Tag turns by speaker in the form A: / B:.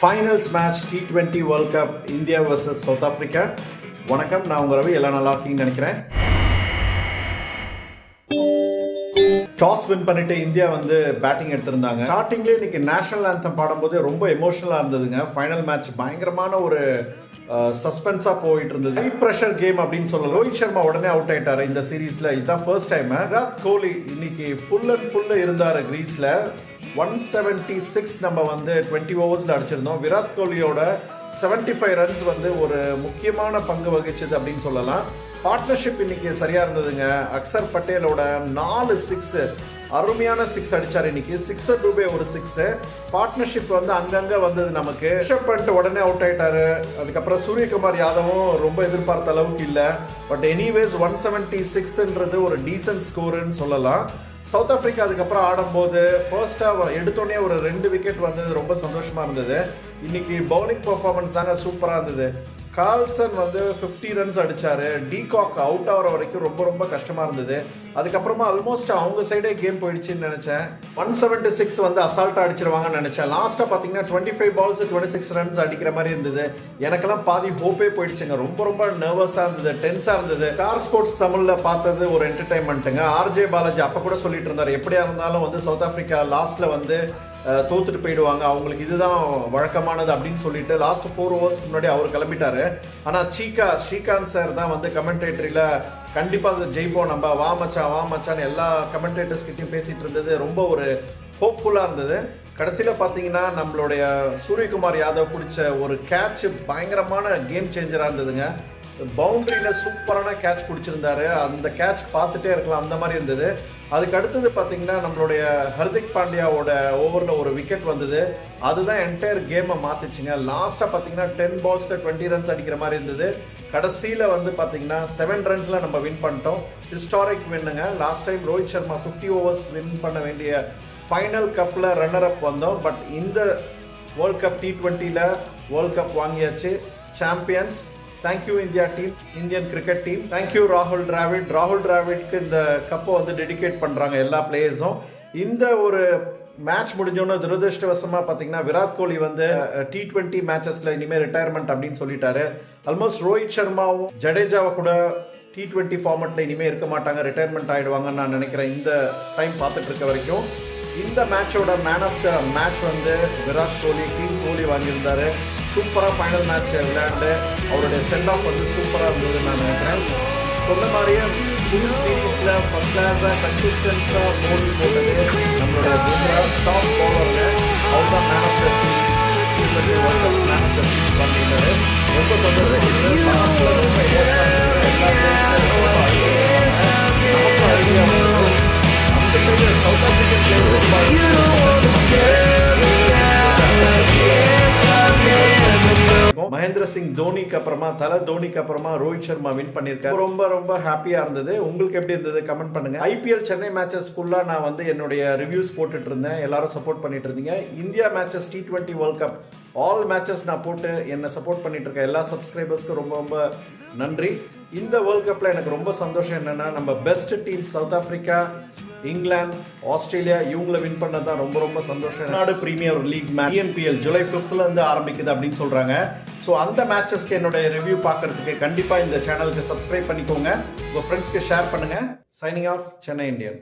A: Finals match T twenty World Cup India versus South Africa வணக்கம் நான் உங்கள் ரவி. எல்லாம் நல்லா இருக்கீங்கன்னு நினைக்கிறேன். டாஸ் வின் பண்ணிட்டு இந்தியா வந்து பேட்டிங் எடுத்திருந்தாங்க. ஸ்டார்டிங்லேயே இன்னைக்கு நேஷனல் ஆந்தம் பாடும்போது ரொம்ப எமோஷனலாக இருந்ததுங்க. ஃபைனல் மேட்ச் பயங்கரமான ஒரு சஸ்பென்ஸாக போயிட்டு இருந்தது. ப்ரெஷர் கேம் அப்படின்னு சொல்லலாம். ரோஹித் சர்மா உடனே அவுட் ஆயிட்டாரு இந்த சீரீஸில் இதுதான் ஃபர்ஸ்ட் டைம் விராட் கோலி இன்னைக்கு ஃபுல் அண்ட் ஃபுல்லாக இருந்தார் க்ரீஸில் ஒன் செவன்ட்டி சிக்ஸ் நம்ம வந்து டுவெண்ட்டி ஓவர்ஸில் அடிச்சிருந்தோம். விராட் கோலியோட 75 ஃபைவ் ரன்ஸ் வந்து ஒரு முக்கியமான பங்கு வகிச்சது அப்படின்னு சொல்லலாம். பார்ட்னர்ஷிப் இன்னைக்கு சரியாக இருந்ததுங்க. அக்சர் பட்டேலோட நாலு சிக்ஸ் அருமையான சிக்ஸ் அடிச்சார் இன்னைக்கு. சிக்ஸர் டூபே ஒரு சிக்ஸ் பார்ட்னர்ஷிப் வந்து அங்கங்கே வந்தது நமக்கு. ரிஷப் பண்ணிட்டு உடனே அவுட் ஆகிட்டாரு அதுக்கப்புறம் சூரியகுமார் யாதவும் ரொம்ப எதிர்பார்த்த அளவுக்கு இல்லை. பட் எனிவேஸ் ஒன் செவன்ட்டி சிக்ஸ்ன்றது ஒரு டீசன்ட் ஸ்கோருன்னு சொல்லலாம். சவுத் ஆஃப்ரிக்கா அதுக்கப்புறம் ஆடும்போது ஃபர்ஸ்ட்டாக எடுத்தோடனே ஒரு ரெண்டு விக்கெட் வந்தது. ரொம்ப சந்தோஷமாக இருந்தது. இன்னைக்கு பவுலிங் பர்ஃபார்மன்ஸ் தாங்க சூப்பராக இருந்தது. கால்சன் வந்து 50 ரன்ஸ் அடித்தார் டீகாக் அவுட் ஆகிற வரைக்கும் ரொம்ப ரொம்ப கஷ்டமாக இருந்தது. அதுக்கப்புறமா ஆல்மோஸ்ட் அவங்க சைடே கேம் போயிடுச்சுன்னு நினச்சேன். ஒன் செவன்ட்டி சிக்ஸ் வந்து அசால்ட்டாக அடிச்சிருவாங்கன்னு நினச்சேன். லாஸ்ட்டாக பார்த்தீங்கன்னா twenty five balls twenty six runs அடிக்கிற மாதிரி இருந்தது. எனக்கெல்லாம் பாதி ஹோப்பே போயிடுச்சுங்க. ரொம்ப ரொம்ப நர்வஸாக இருந்தது டென்ஸாக இருந்தது. கார் ஸ்போர்ட்ஸ் தமிழில் பார்த்தது ஒரு என்டர்டைன்மெண்ட்டுங்க ஆர்ஜே பாலாஜி அப்போ கூட சொல்லிட்டு இருந்தார். எப்படியா இருந்தாலும் வந்து சவுத் ஆஃப்ரிக்கா லாஸ்ட்டில் வந்து தோத்துட்டு போயிடுவாங்க. அவங்களுக்கு இதுதான் வழக்கமானது அப்படின்னு சொல்லிட்டு லாஸ்ட் ஃபோர் ஹவர்ஸ்க்கு முன்னாடி அவர் கிளம்பிட்டாரு. ஆனால் சீகா ஸ்ரீகாந்த் சார் தான் வந்து கமெண்டேட்டரியில் கண்டிப்பாக ஜெயிப்போம் நம்ம. வா மச்சான் வா மச்சான் எல்லா கமெண்டேட்டர்ஸ் பேசிகிட்டு பேசிட்டு இருந்தது. ரொம்ப ஒரு ஹோப்ஃபுல்லாக இருந்தது. கடைசியில் பார்த்தீங்கன்னா நம்மளுடைய சூரியகுமார் யாதவ் பிடிச்ச ஒரு கேட்ச் பயங்கரமான கேம் சேஞ்சராக இருந்ததுங்க. பவுண்டரியில் சூப்பரான கேட்ச் பிடிச்சிருந்தாரு. அந்த கேட்ச் பார்த்துட்டே இருக்கலாம். அந்த மாதிரி இருந்தது. அதுக்கு அடுத்தது பார்த்தீங்கன்னா நம்மளுடைய ஹர்திக் பாண்டியாவோட ஓவரில் ஒரு விக்கெட் வந்தது. அதுதான் என்டையர் கேமை மாற்றிச்சுங்க லாஸ்ட்டாக பார்த்தீங்கன்னா டென் பால்ஸில் டுவெண்ட்டி ரன்ஸ் அடிக்கிற மாதிரி இருந்தது. கடைசியில் வந்து பார்த்தீங்கன்னா செவன் ரன்ஸில் நம்ம வின் பண்ணிட்டோம். Historic வின்னுங்க last time Rohit Sharma fifty overs win பண்ண வேண்டிய ஃபைனல் கப்பில் ரன்னர் அப் வந்தோம். பட் இந்த world cup D ட்வெண்ட்டியில் world cup வாங்கியாச்சு. Champions thank you India team Indian cricket team thank you ராகுல் டிராவிட் ராகுல் டிராவிட்க்கு இந்த கப்பை வந்து டெடிகேட் பண்ணுறாங்க எல்லா பிளேயர்ஸும் இந்த ஒரு மேட்ச் முடிஞ்சோன்னு துரதிருஷ்டவசமாக பார்த்தீங்கன்னா விராட் கோலி வந்து டி ட்வெண்ட்டி மேட்சஸில் இனிமேல் ரிட்டையர்மெண்ட் அப்படின்னு சொல்லிட்டாரு. ஆல்மோஸ்ட் ரோஹித் சர்மாவும் ஜடேஜாவை கூட டி ட்வெண்ட்டி ஃபார்மெட்டில் இனிமேல் இருக்க மாட்டாங்க. ரிட்டையர்மெண்ட் ஆகிடுவாங்கன்னு நான் நினைக்கிறேன். இந்த டைம் பார்த்துட்டு இருக்க வரைக்கும். இந்த மேட்சோட மேன் ஆஃப் த மேட்ச் வந்து விராட் கோலி கிங் கோலி வாங்கியிருந்தாரு. சூப்பராக ஃபைனல் மேட்ச் விளையாண்டு அவருடைய சென்ட் ஆஃப் வந்து சூப்பராக இருந்ததுன்னு நான் நினைக்கிறேன். சொன்ன மாதிரியே ஃபுல் சீரீஸில் ஃபஸ்ட் கிளாஸாக கன்சிஸ்டன்ஸாக மோடி போட்டது. நம்மளோட பும்ரா டாப் பவுலருங்க அவர் தான் man of the series man of the series பண்ணியிருந்தாரு ரொம்ப சந்தோஷம் மகேந்திர சிங் தோனிக்கு அப்புறமா தல தோனிக்கு அப்புறமா ரோஹித் சர்மா வின் பண்ணியிருக்காரு. ரொம்ப ரொம்ப ஹாப்பியா இருந்தது. உங்களுக்கு எப்படி இருந்தது? கமெண்ட் பண்ணுங்க. ஐபிஎல் சென்னை மேட்சஸ் ஃபுல்லா நான் வந்து என்னுடைய ரிவ்யூஸ் போட்டுட்டு இருந்தேன். எல்லாரும் சப்போர்ட் பண்ணிட்டு இருந்தீங்க. India matches T twenty world cup all matches நான் போட்டு என்னை சப்போர்ட் பண்ணிட்டு இருக்க எல்லா சப்ஸ்கிரைபர்ஸ்க்கும் ரொம்ப ரொம்ப நன்றி. இந்த வேர்ல்ட் கப்ல எனக்கு ரொம்ப சந்தோஷம் என்னன்னா நம்ம best team South Africa England Australia இவங்கள வின் பண்ணது தான் ரொம்ப ரொம்ப சந்தோஷம். நாடு premier league match TNPL July ஃபிஃப்த்ல இருந்து ஆரம்பிக்குது அப்படின்னு சொல்றாங்க. ஸோ அந்த மேட்சஸ்க்கு என்னுடைய ரிவ்யூ பார்க்கறதுக்கு கண்டிப்பாக இந்த சேனலுக்கு சப்ஸ்கிரைப் பண்ணிக்கோங்க. உங்கள் ஃப்ரெண்ட்ஸ்க்கு ஷேர் பண்ணுங்க. Signing off Chennai Indian